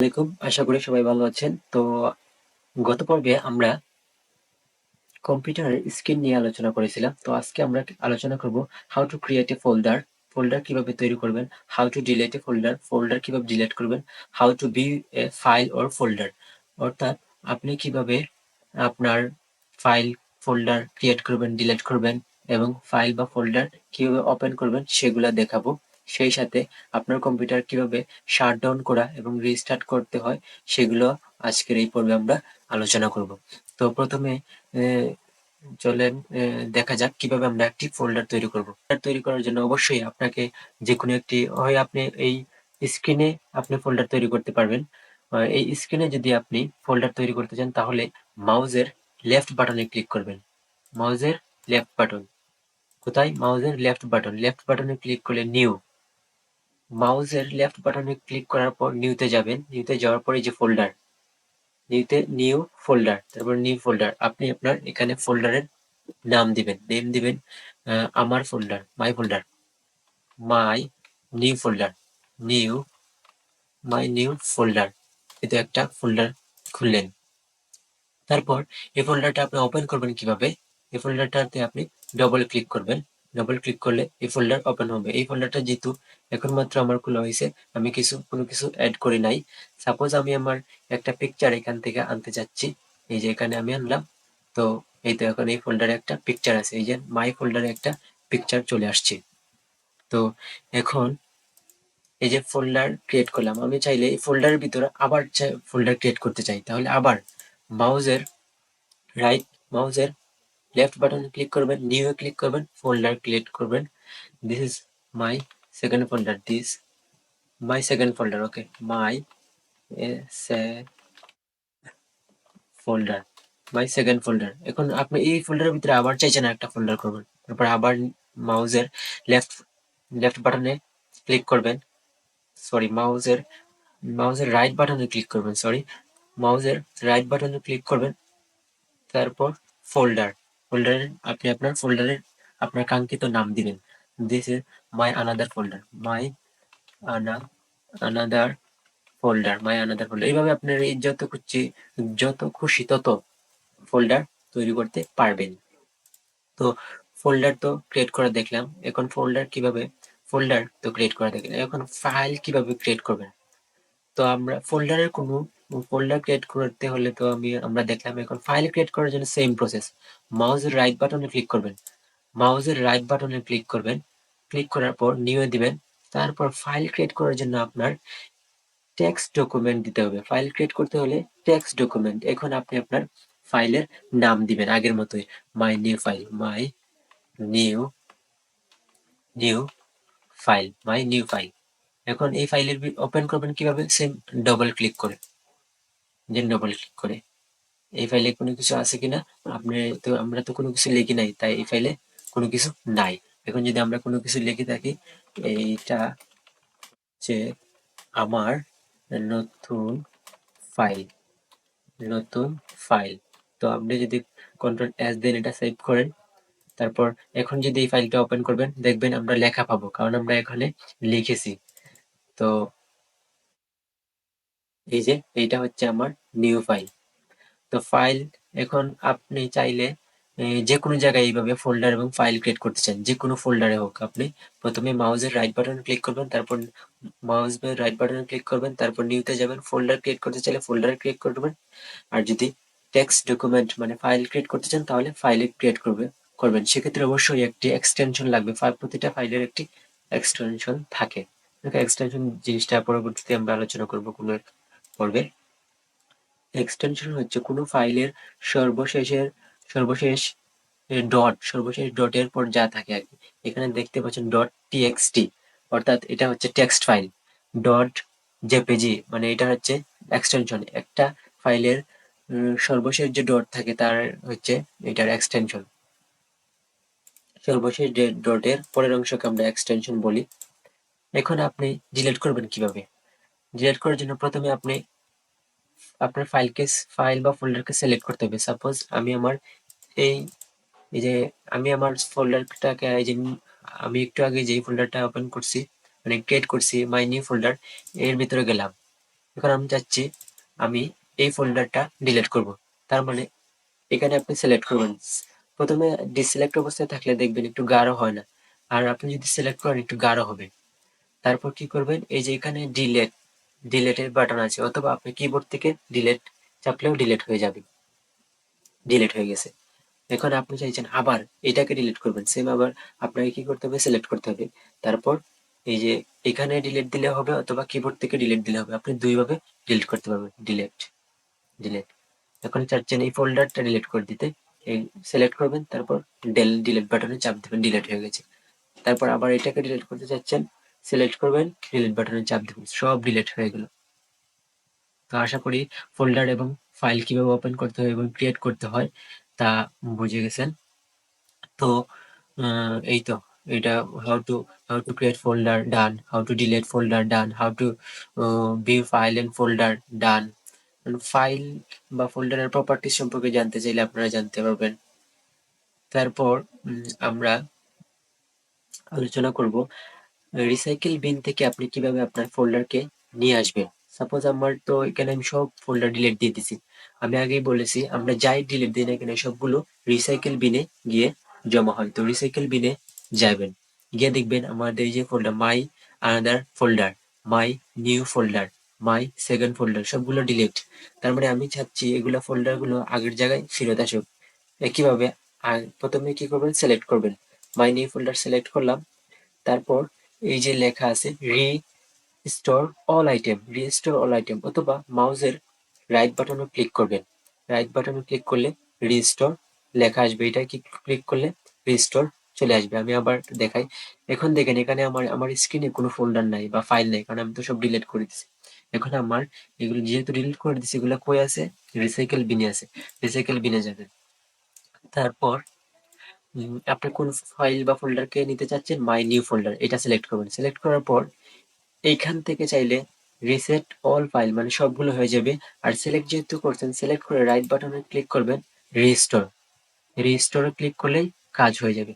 আলাইকুম, আশা করি সবাই ভালো আছেন। তো গত পর্বে আমরা কম্পিউটারের স্ক্রিন নিয়ে আলোচনা করেছিলাম। তো আজকে আমরা আলোচনা করব how to create a folder folder কীভাবে তৈরি করবেন? How to delete a folder folder কীভাবে ডিলেট করবেন? How to be a file or folder অর্থাৎ আপনি কীভাবে আপনার ফাইল ফোল্ডার ক্রিয়েট করবেন ডিলিট করবেন এবং ফাইল বা ফোল্ডার কীভাবে ওপেন করবেন সেগুলা দেখাবো। সেই সাথে আপনার কম্পিউটার কীভাবে শাটডাউন করা এবং রিস্টার্ট করতে হয়, সেগুলো আজকের এই পর্বে আমরা আলোচনা করব। তো প্রথমে চলেন দেখা যাক কীভাবে আমরা একটি ফোল্ডার তৈরি করব। তৈরি করার জন্য অবশ্যই আপনাকে যে কোনো একটি, হয় আপনি এই স্ক্রিনে আপনি ফোল্ডার তৈরি করতে পারবেন। এই স্ক্রিনে যদি আপনি ফোল্ডার তৈরি করতে চান, তাহলে মাউজের লেফট বাটনে ক্লিক করবেন। মাউজের লেফট বাটন কোথায়? মাউজের লেফট বাটন লেফট বাটনে ক্লিক করলে নিউ মাউসের লেফট বাটনে ক্লিক করার পর নিউতে যাবেন। নিউতে যাওয়ার পরে যে ফোল্ডার নিউতে নিউ ফোল্ডার তারপর নিউ ফোল্ডার আপনি আপনার এখানে ফোল্ডারের নাম দিবেন নেম দিবেন আমার folder my folder my new folder new my new folder এটা একটা ফোল্ডার খুললেন। তারপর এই ফোল্ডারটা আপনি ওপেন করবেন কীভাবে? এই ফোল্ডারটাতে আপনি ডবল ক্লিক করবেন। ডবল ক্লিক করলে এই ফোল্ডার ওপেন হবে। এই ফোল্ডারটা যেহেতু এখন মাত্র আমার খোলা হয়েছে, আমি কিছু, কোনো কিছু অ্যাড করি নাই। সাপোজ আমি আমার একটা পিকচার এখান থেকে আনতে যাচ্ছি, এই যে এখানে আমি আনলাম, তো এই তো এখন এই ফোল্ডারে একটা পিকচার আছে, এই যে মাই ফোল্ডারে একটা পিকচার চলে আসছে। তো এখন এই যে ফোল্ডার ক্রিয়েট করলাম, আমি চাইলে এই ফোল্ডারের ভিতরে আবার ফোল্ডার ক্রিয়েট করতে চাই। তাহলে আবার মাউজের রাইট মাউজের লেফট বাটন ক্লিক করবেন নিউ এ ক্লিক করবেন ফোল্ডার ক্রিয়েট করবেন। This is my second folder this my second folder okay my folder my second folder এখন আপনি এই ফোল্ডারের ভিতরে আবার চাইছেন একটা ফোল্ডার করবেন। তারপর আবার মাউজের লেফট লেফট বাটনে ক্লিক করবেন। সরি মাউজের মাউজের রাইট বাটনে ক্লিক করবেন সরি মাউজের রাইট বাটনে ক্লিক করবেন। তারপর ফোল্ডার ফোল্ডারের আপনি আপনার ফোল্ডারের আপনার কাঙ্ক্ষিত নাম দিবেন। This is my another folder my an another folder my another folder এইভাবে আপনার এই যত খুশি যত খুশি তত ফোল্ডার তৈরি করতে পারবেন। তো ফোল্ডার তো ক্রিয়েট করা দেখলাম, এখন ফোল্ডার কীভাবে ফোল্ডার তো ক্রিয়েট করা দেখলাম, এখন ফাইল কীভাবে ক্রিয়েট করবেন? তো আমরা ফোল্ডারের কোনো ফোল্ডার ক্রিয়েট করতে হলে তো আমি, আমরা দেখলাম এখন ফাইল ক্রিয়েট করার জন্য সেম প্রসেস মাউসের রাইট বাটনে ক্লিক করবেন। মাউসের রাইট বাটনে ক্লিক করবেন। ক্লিক করার পর নিউ দিবেন। তারপর ফাইল ক্রিয়েট করার জন্য আপনার টেক্সট ডকুমেন্ট দিতে হবে। ফাইল ক্রিয়েট করতে হলে টেক্সট ডকুমেন্ট এখন আপনি আপনার ফাইলের নাম দিবেন আগের মতোই। My new file my new new file my new file এখন এই ফাইলের ওপেন করবেন কীভাবে? সেম ডবল ক্লিক করে। যে ডবল ক্লিক করে। এই ফাইলে কোনো কিছু আছে কিনা? আপনি তো, আমরা তো কোনো কিছু লিখি নাই, তাই এই ফাইলে কোনো কিছু নাই। এখন যদি আমরা কোনো কিছু লিখে থাকি, এইটা যে আমার নতুন ফাইল নতুন ফাইল তো আপনি যদি কন্ট্রোল এস দেন এটা সেভ করেন, তারপর এখন যদি এই ফাইলটা ওপেন করবেন, দেখবেন আমরা লেখা পাবো, কারণ আমরা এখানে লিখেছি। তো এই যে, এইটা হচ্ছে আমার নিউ ফাইল তো ফাইল এখন আপনি চাইলে যে কোনো জায়গায় এইভাবে ফোল্ডার এবং ফাইল ক্রিয়েট করতে চান যে কোনো ফোল্ডারে হোক আপনি। প্রথমে মাউজের রাইট বাটন ক্লিক করবেন, তারপর মাউস রাইট বাটন ক্লিক করবেন, তারপর নিউতে যাবেন ফোল্ডার ক্রিয়েট করতে চাইলে ফোল্ডার ক্রিয়েট করবেন আর যদি টেক্সট ডকুমেন্ট মানে ফাইল ক্রিয়েট করতে চান, তাহলে ফাইলে ক্রিয়েট করবে, করবেন। সেক্ষেত্রে অবশ্যই একটি এক্সটেনশন লাগবে। প্রতিটা ফাইলের একটি এক্সটেনশন থাকে। এক্সটেনশন জিনিসটা পরবর্তীতে আমরা আলোচনা করব কোনো পর্বে এক্সটেনশন হচ্ছে কোনো ফাইলের সর্বশেষের, সর্বশেষ ডট সর্বশেষ ডটের পর যা থাকে আর কি। এখানে দেখতে পাচ্ছেন ডট টিএক্সটি অর্থাৎ এটা হচ্ছে টেক্সট ফাইল ডট জেপিজি মানে এটা হচ্ছে এক্সটেনশন একটা ফাইলের সর্বশেষ যে ডট থাকে তার হচ্ছে এটার এক্সটেনশন সর্বশেষ ডটের পরের অংশকে আমরা এক্সটেনশন বলি। এখন আপনি ডিলিট করবেন কীভাবে? ডিলিট করার জন্য প্রথমে আপনি আপনার ফাইলকে ফাইল বা ফোল্ডারকে সিলেক্ট করতে হবে। সাপোজ আমি আমার এই এই যে আমি আমার ফোল্ডারটাকে এই যে আমি একটু আগে যেই ফোল্ডারটা ওপেন করছি মানে ক্রিয়েট করছি মাই নিউ ফোল্ডার এর ভিতরে গেলাম। এখন আমি চাচ্ছি আমি এই ফোল্ডারটা ডিলিট করব। তার মানে এখানে আপনি সিলেক্ট করবেন। প্রথমে ডিসিলেক্ট অবস্থায় থাকলে দেখবেন একটু গাঢ় হয় না। আর আপনি যদি সিলেক্ট করেন, একটু গাঢ় হবে। তারপর কি করবেন? এই যে এখানে ডিলেট ডিলেটের বাটন আছে, অথবা আপনি কিবোর্ড থেকে ডিলেট চাপলেও ডিলেট হয়ে যাবে। ডিলেট হয়ে গেছে। এখন আপনি চাইছেন আবার এটাকে ডিলিট করবেন সেম আবার আপনাকে কি করতে হবে? সিলেক্ট করতে হবে। তারপর এই যে এখানে ডিলিট দিলে হবে, অথবা কিবোর্ড থেকে ডিলিট দিলে হবে। আপনি দুইভাবে ডিলিট করতে পারবেন ডিলেট ডিলেট এখন চাচ্ছেন এই ফোল্ডারটা ডিলিট করে দিতে। এই সিলেক্ট করবেন, তারপর ডেল ডিলিট বাটনে চাপ দেবেন ডিলিট হয়ে গেছে। তারপর আবার এটাকে ডিলিট করতে চাচ্ছেন সিলেক্ট করবেন ডিলিট বাটনে চাপ দেবেন, সব ডিলিট হয়ে গেল। তো আশা করি ফোল্ডার এবং ফাইল কীভাবে ওপেন করতে হয় এবং ক্রিয়েট করতে হয় তা বুঝে গেছেন। তো এই তো, এটা how to how to create folder done how to delete folder done how to view file and folder done file বা ফোল্ডারের প্রপার্টি সম্পর্কে জানতে চাইলে আপনারা জানতে পারবেন। তারপর আমরা আলোচনা করব রিসাইকেল বিন থেকে আপনি কীভাবে আপনার ফোল্ডারকে নিয়ে আসবেন? সাপোজ আমার তো এখানে আমি সব ফোল্ডার ডিলিট দিয়ে দিছি। আমি আগেই বলেছি, আমরা যাই ডিলিট দিই না এখানে সবগুলো রিসাইকেল বিনে গিয়ে জমা হয়। তো রিসাইকেল বিনে যাবেন। গিয়ে দেখবেন আমাদের এই যে folder my another folder my new folder my second folder সবগুলো ডিলিট তার মানে আমি চাচ্ছি এগুলো ফোল্ডারগুলো আগের জায়গায় ফেরত আসুক। কীভাবে প্রথমে কি করবেন? সিলেক্ট করবেন। মাই নিউ ফোল্ডার সিলেক্ট করলাম। তারপর এই যে লেখা আছে restore all item restore all item অথবা মাউসের রাইট বাটনে ক্লিক করবেন রাইট বাটনে ক্লিক করলে রিস্টোর লেখা আসবে। এটা কি ক্লিক করলে রিস্টোর চলে আসবে। আমি আবার দেখাই। এখন দেখেন, এখানে আমার আমার স্ক্রিনে কোনো ফোল্ডার নাই বা ফাইল নাই, কারণ আমি তো সব ডিলিট করে দিছি। এখন আমার এগুলো যেহেতু ডিলিট করে দিছি, এগুলো কই আছে? রিসাইকেল বিনে আছে। রিসাইকেল বিনে যাবে। তারপর আপনি কোন ফাইল বা ফোল্ডারকে নিতে চাচ্ছেন মাই নিউ ফোল্ডার এটা সিলেক্ট করবেন। সিলেক্ট করার পর এইখান থেকে চাইলে রিসেট অল ফাইল মানে সবগুলো হয়ে যাবে। আর সিলেক্ট যেহেতু করছেন সিলেক্ট করে রাইট বাটনে ক্লিক করবেন রিস্টোর রিস্টোরে ক্লিক করলেই কাজ হয়ে যাবে।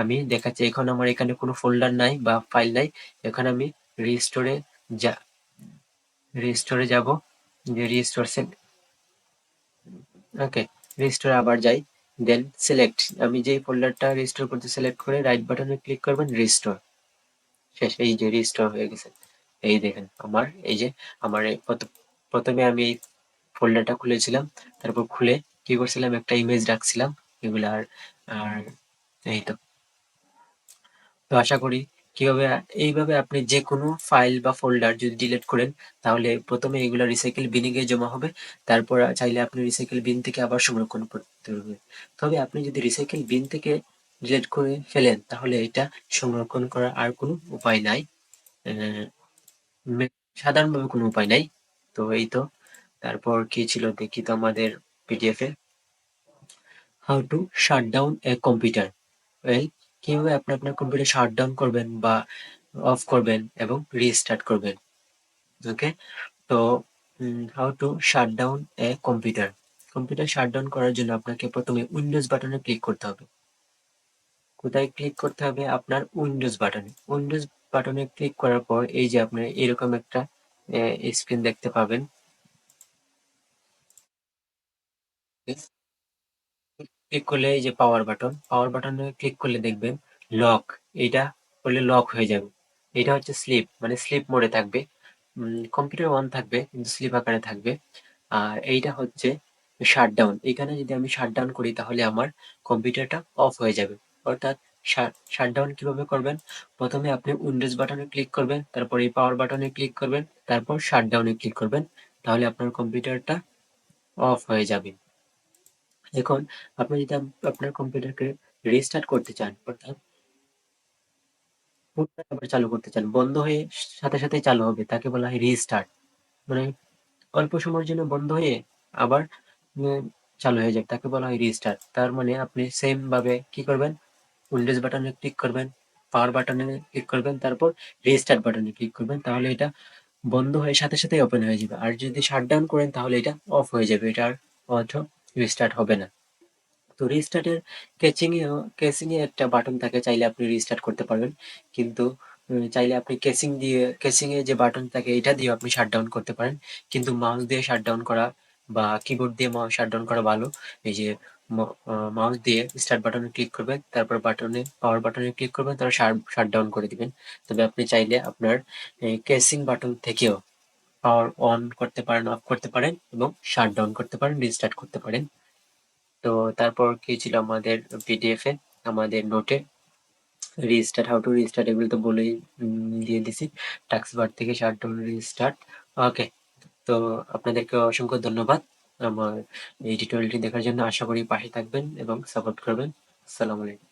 আমি দেখাচ্ছি, এখন আমার এখানে কোনো ফোল্ডার নাই বা ফাইল নাই। এখন আমি রিস্টোরে যা রিস্টোরে যাব। যে রিস্টোর ওকে রিস্টোরে আবার যাই। দেন সিলেক্ট আমি যেই ফোল্ডারটা রিস্টোর করতে সিলেক্ট করে রাইট বাটনে ক্লিক করবেন রিস্টোর শেষ, এই যে রিস্টোর হয়ে গেছে। এই দেখেন, আমার, এই যে আমার প্রথমে আমি এই ফোল্ডারটা খুলেছিলাম, তারপর খুলে কি করছিলাম? একটা ইমেজ রাখছিলাম, এগুলো আর আর এই তো। তো আশা করি কীভাবে এইভাবে আপনি যে কোনো ফাইল বা ফোল্ডার যদি ডিলিট করেন, তাহলে প্রথমে এগুলো রিসাইকেল বিনে গিয়ে জমা হবে। তারপর চাইলে আপনি রিসাইকেল বিন থেকে আবার সংরক্ষণ করতে হবে। তবে আপনি যদি রিসাইকেল বিন থেকে ডিলিট করে ফেলেন, তাহলে এটা সংরক্ষণ করার আর কোনো উপায় নাই। সাধারণভাবে কোনো উপায় নাই। তো এই তো। তারপর কি ছিল দেখি তো আমাদের PDF A. How to shut down a computer well কীভাবে আপনি আপনার কম্পিউটার শাট ডাউন করবেন বা অফ করবেন এবং রিস্টার্ট করবেন? ওকে তো how to shut down a computer computer shut down করার জন্য আপনাকে প্রথমে উইন্ডোজ বাটনে ক্লিক করতে হবে। কোথায় ক্লিক করতে হবে? আপনার উইন্ডোজ বাটনে উইন্ডোজ বাটনে ক্লিক করার পর এই যে আপনার এরকম একটা স্ক্রিন দেখতে পাবেন। ক্লিক করলে এই যে পাওয়ার বাটন পাওয়ার বাটনে ক্লিক করলে দেখবেন লক এটা করলে লক হয়ে যাবে। এটা হচ্ছে স্লিপ মানে স্লিপ মোডে থাকবে। কম্পিউটার অন থাকবে, কিন্তু স্লিপ আকারে থাকবে। আর এইটা হচ্ছে শাটডাউন এখানে যদি আমি শাটডাউন করি, তাহলে আমার কম্পিউটারটা অফ হয়ে যাবে। অর্থাৎ শাটডাউন কীভাবে করবেন? প্রথমে আপনি উইন্ডোজ বাটনে ক্লিক করবেন, তারপর এই পাওয়ার বাটনে ক্লিক করবেন, তারপর শাটডাউনে ক্লিক করবেন, তাহলে আপনার কম্পিউটারটা অফ হয়ে যাবে। এখন আপনি যদি আপনার কম্পিউটারকে রিস্টার্ট করতে চান, অর্থাৎ আবার চালু করতে চান, বন্ধ হয়ে সাথে সাথে চালু হবে, তাকে বলা হয় রিস্টার্ট মানে অল্প সময়ের জন্য বন্ধ হয়ে আবার চালু হয়ে যাবে, তাকে বলা হয় রিস্টার্ট তার মানে আপনি সেম ভাবে কি করবেন? উইন্ডোজ বাটনে ক্লিক করবেন পাওয়ার বাটনে ক্লিক করবেন, তারপর রিস্টার্ট বাটনে ক্লিক করবেন, তাহলে এটা বন্ধ হয়ে সাথে সাথে ওপেন হয়ে যাবে। আর যদি শাটডাউন করেন, তাহলে এটা অফ হয়ে যাবে, এটা আর অর্থ রিস্টার্ট হবে না। তো রিস্টার্টের ক্যাচিং এ ক্যাচিং এ একটা বাটন থাকে, চাইলে আপনি রিস্টার্ট করতে পারবেন। কিন্তু চাইলে আপনি কেসিং দিয়ে কেসিং এ যে বাটন থাকে, এটা দিয়ে আপনি শাটডাউন করতে পারেন। কিন্তু মাউস দিয়ে শাটডাউন করা বা কিবোর্ড দিয়ে মাউস শাটডাউন করা ভালো। এই যে মাউস দিয়ে স্টার্ট বাটনে ক্লিক করবেন, তারপর বাটনে পাওয়ার বাটনে ক্লিক করবেন তারপর শাটডাউন করে দিবেন। তবে আপনি চাইলে আপনার কেসিং বাটন থেকেও পাওয়ার অন করতে পারেন অফ করতে পারেন এবং শাট ডাউন করতে পারেন রিস্টার্ট করতে পারেন। তো তারপর কি ছিল আমাদের পিডিএফ এ? আমাদের নোটে রিস্টার্ট হাউ টু রিস্টার্ট এগুলো তো বলেই দিয়ে দিছি। টাক্স বার থেকে শাট ডাউন রিস্টার্ট ওকে তো আপনাদেরকে অসংখ্য ধন্যবাদ আমার এই টিউটোরিয়ালটি দেখার জন্য। আশা করি পাশে থাকবেন এবং সাপোর্ট করবেন। আসসালামু আলাইকুম।